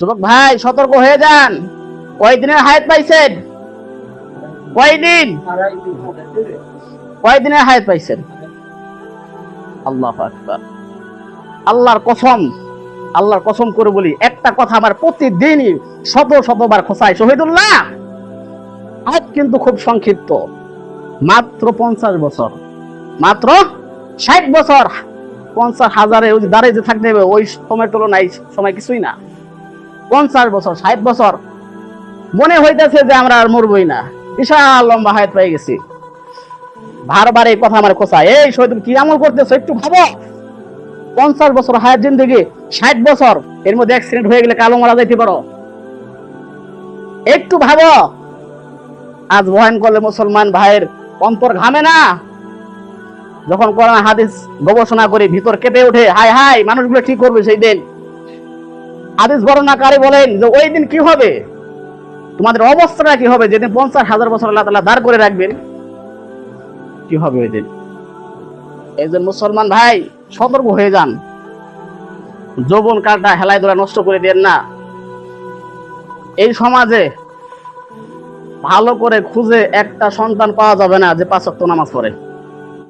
যুবক ভাই, সতর্ক হয়ে যান। কয়দিনের হায়াত পাইছেন? কয়দিন? কয়দিনের হায়াত পাইছেন? আল্লাহ আকবার। আল্লাহর কসম আল্লাহর কসম করে বলি, একটা কথা আমার প্রতিদিনই শত শতবার খোসায় শহীদুল্লাহ আজ কিন্তু খুব সংক্ষিপ্ত। মাত্র পঞ্চাশ বছর। মাত্র ষাট বছর। পঞ্চাশ হাজারে ওই দাঁড়িয়ে যে থাকতে হবে, ওই সময়ের তুলনায় সময় কিছুই না। পঞ্চাশ বছর, ষাট বছর। মনে হইতেছে যে আমরা আর মরবই না। বিশাল লম্বা হায়াত পেয়ে গেছি। বারবার এই কথা আমার খোঁচা। এই শহীদ কি আমল করতেছো? একটু ভাবো পঞ্চাশ বছর হায়াত জিন্দগি, ষাট বছর। এর মধ্যে অ্যাক্সিডেন্ট হয়ে গেলে কালো মারা যাইতে পারো। একটু ভাবো। আজ বয়ান করলে মুসলমান ভাইয়ের অন্তর ঘামে না? যখন কোরআন, হাদিস গবেষণা করে ভিতর কেঁপে ওঠে হাই হাই মানুষগুলো ঠিক করবে সেই দিন? হাদিস বর্ণনাকারী বলেন যে ওই দিন কি হবে? তোমাদের অবস্থাটা কি হবে? যেদিন পঞ্চাশ হাজার বছর আল্লাহ তাআলা দাঁড় করে রাখবেন, কি হবে ওই দিন? একজন মুসলমান ভাই সতর্ক হয়ে যান। যৌবন কালটা হেলায় দোলা নষ্ট করে দেন না। এই সমাজে ভালো করে খুঁজে একটা সন্তান পাওয়া যাবে না যে পাঁচ ওয়াক্ত নামাজ পড়ে।